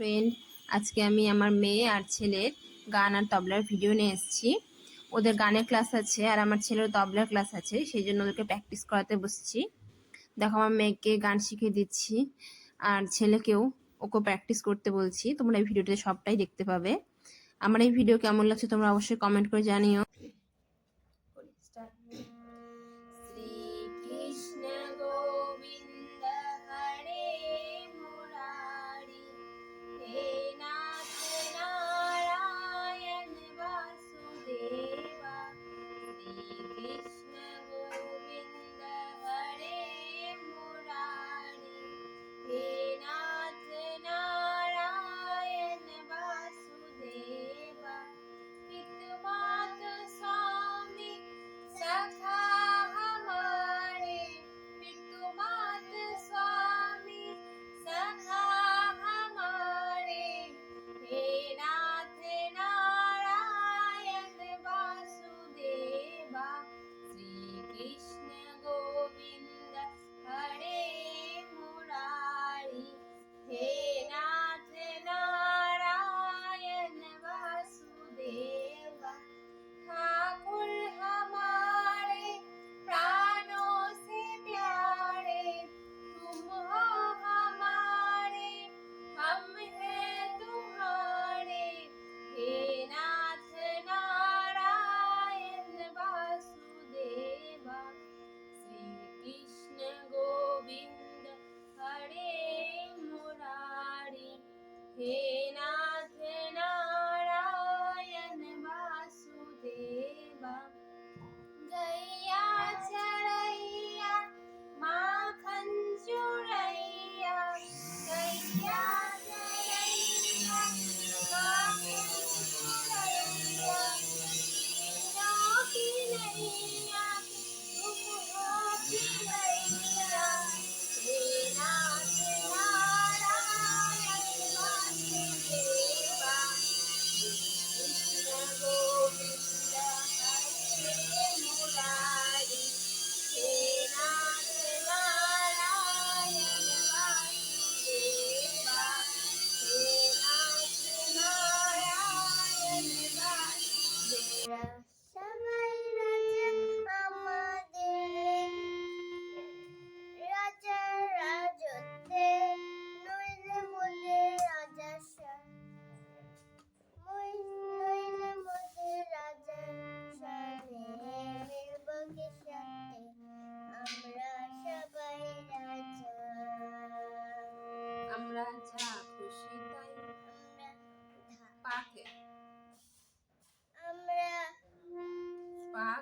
Friend আজকে আমি আমার মেয়ে আর ছেলের গান আর তবলার ভিডিও নিয়ে এসেছি। ওদের গানের ক্লাস আছে আর আমার ছেলের তবলার ক্লাস আছে, সেই জন্য ওদেরকে প্র্যাকটিস করাতে বসছি। দেখো, আমার মেয়েকে গান শিখিয়ে দিচ্ছি আর ছেলেকেও ওকে প্র্যাকটিস করতে বলছি। তোমরা এই ভিডিওতে সবটাই দেখতে পাবে। আমার এই ভিডিও কেমন লাগছে তোমরা অবশ্যই কমেন্ট করে জানিও।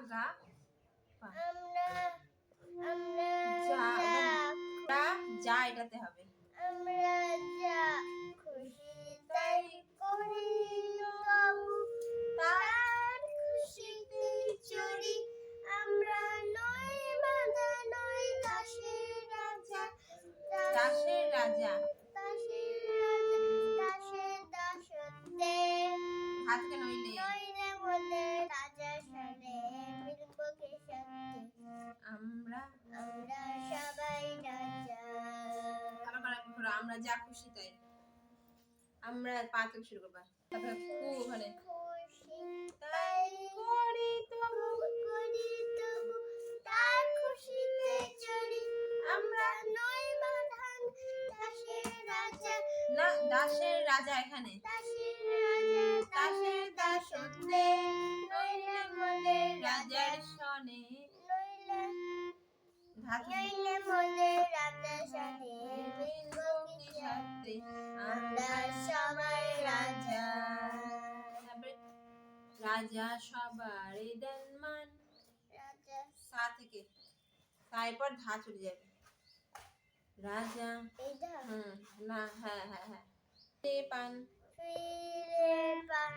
গা পা যা যা যা এটাতে হবে। আমরা যা খুশি তাই করি তবু তার খুশিতে চড়ি আমরা নই বাধা নই দাসের রাজা। দাসের রাজা। আমরা যা খুশি তাই। আমরা পা থেকে শুরু করবা। তারপরে কু ওখানে। তাই করি তবু। করি তবু তার খুশিতে চড়ি। আমরা নই বাঁধান দাসের রাজা। না দাসের রাজা এখানে। দাসের রাজা দাসের দাসত্বে। নইলে মনে রাজার সনে নইলে নইলে মনে সাথে আমরা সবাই রাজা। রাজা সবার দেন মান। সা থেকে তারপর ধা চলে যাবে। রাজা হুম না হ্যাঁ হ্যাঁ হ্যাঁ। পান। পান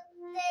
birthday.